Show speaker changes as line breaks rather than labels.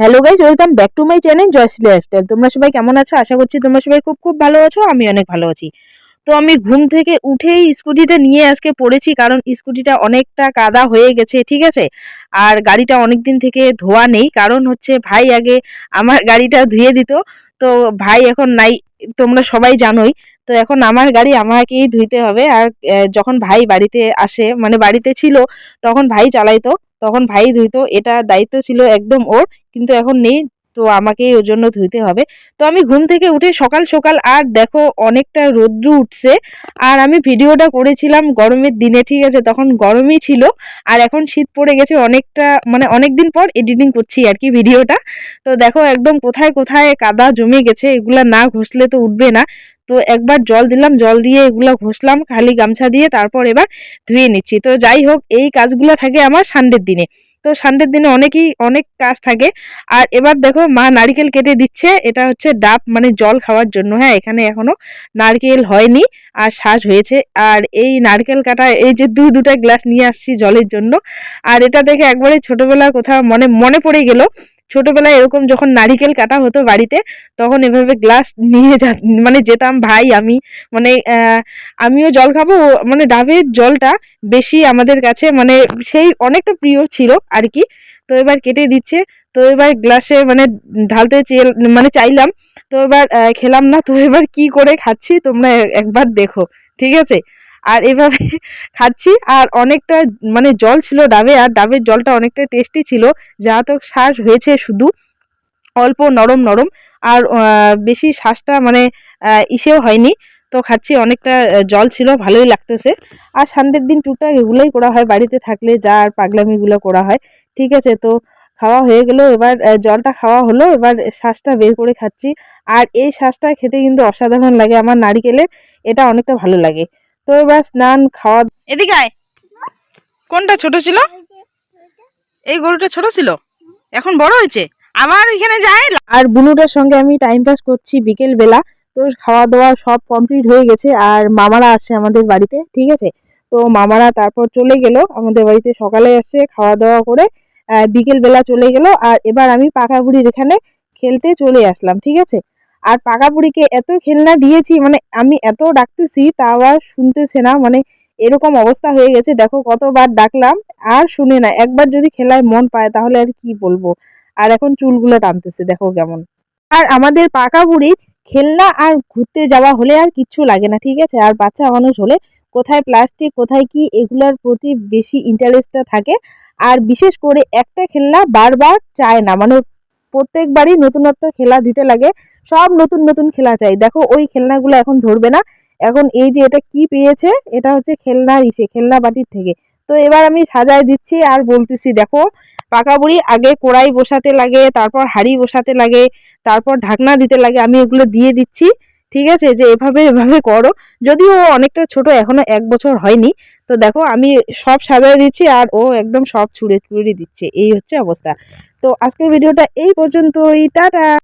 Hello guys welcome back to my channel Jayshree lifestyle তোমরা সবাই কেমন আছো? আশা করছি তোমরা সবাই খুব খুব ভালো আছো, আমি অনেক ভালো আছি। তো আমি ঘুম থেকে উঠেই স্কুটিটা নিয়ে আজকে পড়েছি, কারণ স্কুটিটা অনেকটা কাদা হয়ে গেছে, ঠিক আছে? আর গাড়িটা অনেক দিন থেকে ধোয়া নেই, কারণ হচ্ছে ভাই আগে আমার গাড়িটা ধুয়ে দিত। তো ভাই এখন নাই, তোমরা সবাই জানোই। তো এখন আমার গাড়ি আমাকেই ধুইতে হবে। আর যখন ভাই বাড়িতে আসে মানে বাড়িতে ছিল, তখন ভাই চালাইতো। তখন ভাই ধুইতো এটা দায়িত্ব ছিল একদম ওর কিন্তু এখন নেই। তো আমাকেই ওর জন্য ধুইতে হবে। তো আমি ঘুম থেকে উঠে সকাল সকাল আর দেখো অনেকটা রৌদ্র উঠছে। আর আমি ভিডিওটা করেছিলাম গরমের দিনে, ঠিক আছে? তখন গরমই ছিল। আর এখন শীত পড়ে গেছে অনেকটা মানে অনেক দিন পর এডিটিং করছি আর কি ভিডিওটা। তো দেখো একদম কোথায় কোথায় কাদা জমে গেছে, এগুলা না ঘষলে তো উঠবে না। তো একবার জল দিলাম, জল দিয়ে এগুলা ঘষলাম, খালি গামছা দিয়ে তারপর এবার ধুয়ে নিচ্ছি। তো যাই হোক, এই কাজগুলো থাকে আমার সানডের দিনে। তো সানডের দিনে অনেকই, অনেক কাজ থাকে। আর এবার দেখো মা নারিকেল কেটে দিচ্ছে, এটা হচ্ছে ডাব মানে জল খাওয়ার জন্য। হ্যাঁ এখানে এখনও নারকেল হয়নি, আর শ্বাস হয়েছে। আর এই নারকেল কাটা, এই যে দু, দুটা গ্লাস নিয়ে আসছি জলের জন্য। আর এটা দেখে একবারে ছোটবেলা কোথাও মনে মনে পড়ে গেল। ছোটবেলায় এরকম যখন নারিকেল কাটা হতো বাড়িতে, তখন এভাবে গ্লাস নিয়ে যা মানে যেতাম, ভাই, আমি মানে আমিও জল খাব। মানে ডাবের জলটা বেশি আমাদের কাছে মানে সেই অনেকটা প্রিয় ছিল আর কি তো এবার কেটে দিচ্ছে। তো এবার গ্লাসে মানে ঢালতে চেয়ে মানে চাইলাম। তো এবার খেলাম না। তো এবার কি করে খাচ্ছি তোমরা একবার দেখো। ঠিক আছে? আর এভাবে খাচ্ছি। আর অনেকটা মানে জল ছিল ডাবে, আর ডাবের জলটা অনেকটা টেস্টি ছিল। যা তো শ্বাস হয়েছে শুধু। অল্প নরম নরম। আর বেশি শ্বাসটা মানে ইসেও হয়নি। তো খাচ্ছি, অনেকটা জল ছিল, ভালোই লাগতেছে। আর সানডের দিন টুকটাক এগুলোই করা হয়, বাড়িতে থাকলে যা আর পাগলামিগুলো করা হয়। ঠিক আছে, তো খাওয়া হয়ে গেল, এবার জলটা খাওয়া হলো, এবার শ্বাসটা বের করে খাচ্ছি। আর এই শ্বাসটা খেতে কিন্তু অসাধারণ লাগে আমার নারিকেলের। এটা অনেকটা ভালো লাগে। তো এবার স্নান খাওয়া এদিকে আয়। কোনটা ছোট ছিল? এই গরুটা ছোট ছিল? এখন বড় হয়েছে? আবার ওইখানে যায়? আর বুনুটার সঙ্গে আমি টাইম পাস করছি বিকেল বেলা তো খাওয়া দাওয়া সব কমপ্লিট হয়ে গেছে আর মামারা আসছে আমাদের বাড়িতে ঠিক আছে? তো মামারা তারপর চলে গেল আমাদের বাড়িতে সকালে আসছে খাওয়া দাওয়া করে বিকেল বেলা চলে গেল। আর এবার আমি পাকা বুড়ির এখানে খেলতে চলে আসলাম ঠিক আছে? আর পাকা বুড়িকে এত খেলনা দিয়েছি মানে আমি এত ডাকতেছি তা আবার শুনতেছে না মানে এরকম অবস্থা হয়ে গেছে। দেখো কতবার ডাকলাম, আর শুনে না, একবার যদি খেলায় মন পায় তাহলে আর কি বলব। আর এখন চুলগুলো টানতেছে, দেখো কেমন। আর আমাদের পাকা বুড়ির খেলনা আর ঘুরতে যাওয়া হলে আর কিচ্ছু লাগে না, ঠিক আছে? আর বাচ্চা মানুষ হলে কোথায় প্লাস্টিক, কোথায় কি, এগুলোর প্রতি বেশি ইন্টারেস্টটা থাকে। আর বিশেষ করে একটা খেলনা বারবার চায় না মানে প্রত্যেকবারই নতুনত্ব খেলা দিতে লাগে। সব নতুন নতুন খেলা চাই। দেখো, ওই খেলনাগুলো এখন ধরবে না। এখন এই যে এটা কি পেয়েছে, এটা হচ্ছে খেলনার ইসে, খেলনা বাটির থেকে। তো এবার আমি সাজায় দিচ্ছি আর বলতেছি, দেখো পাকা বুড়ি আগে কড়াই বসাতে লাগে, তারপর হাঁড়ি বসাতে লাগে, তারপর ঢাকনা দিতে লাগে, আমি এগুলো দিয়ে দিচ্ছি। ঠিক আছে? যে এভাবে এভাবে করো। যদিও ও অনেকটা ছোট, এখনও এক বছর হয়নি। তো দেখো, আমি সব সাজায় দিচ্ছি আর ও একদম সব ছুঁড়ে ছুঁড়ে দিচ্ছে। এই হচ্ছে অবস্থা। তো আজকের ভিডিওটা এই পর্যন্তই। টাটা!